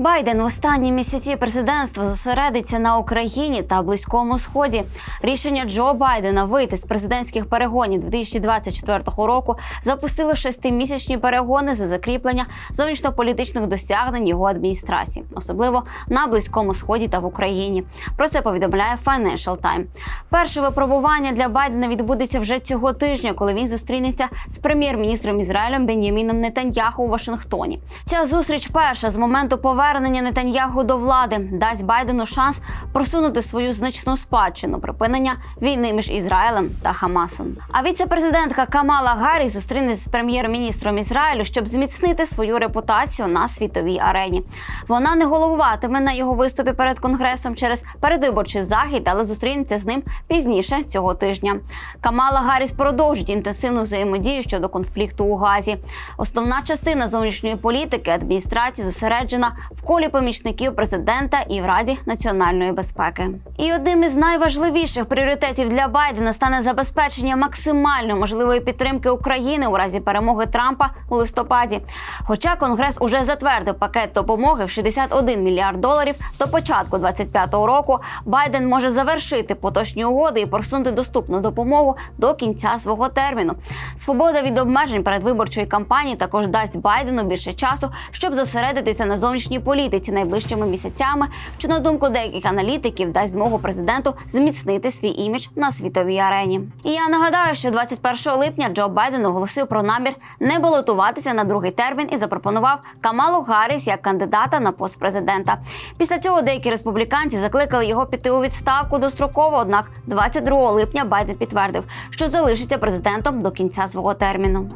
Байден в останні місяці президентства зосередиться на Україні та Близькому Сході. Рішення Джо Байдена вийти з президентських перегонів 2024 року запустило шестимісячні перегони за закріплення зовнішньополітичних досягнень його адміністрації, особливо на Близькому Сході та в Україні. Про це повідомляє Financial Times. Перше випробування для Байдена відбудеться вже цього тижня, коли він зустрінеться з прем'єр-міністром Ізраїлем Бен'яміном Нетаньяху у Вашингтоні. Ця зустріч перша з моменту повернення Нетаньяху до влади дасть Байдену шанс просунути свою значну спадщину припинення війни між Ізраїлем та Хамасом. А віце-президентка Камала Гарріс зустрінеться з прем'єр-міністром Ізраїлю, щоб зміцнити свою репутацію на світовій арені. Вона не головуватиме на його виступі перед конгресом через передвиборчий захід, але зустрінеться з ним пізніше цього тижня. Камала Гарріс продовжить інтенсивну взаємодію щодо конфлікту у Газі. Основна частина зовнішньої політики адміністрації зосереджена в колі помічників президента і в Раді національної безпеки. І одним із найважливіших пріоритетів для Байдена стане забезпечення максимально можливої підтримки України у разі перемоги Трампа у листопаді. Хоча Конгрес уже затвердив пакет допомоги в 61 мільярд доларів до початку 25-го року, Байден може завершити поточні угоди і просунути доступну допомогу до кінця свого терміну. Свобода від обмежень передвиборчої кампанії також дасть Байдену більше часу, щоб зосередитися на зовнішній політиці найближчими місяцями, що на думку деяких аналітиків дасть змогу президенту зміцнити свій імідж на світовій арені. І я нагадаю, що 21 липня Джо Байден оголосив про намір не балотуватися на другий термін і запропонував Камалу Гарріс як кандидата на пост президента. Після цього деякі республіканці закликали його піти у відставку достроково. Однак 22 липня Байден підтвердив, що залишиться президентом до кінця свого терміну.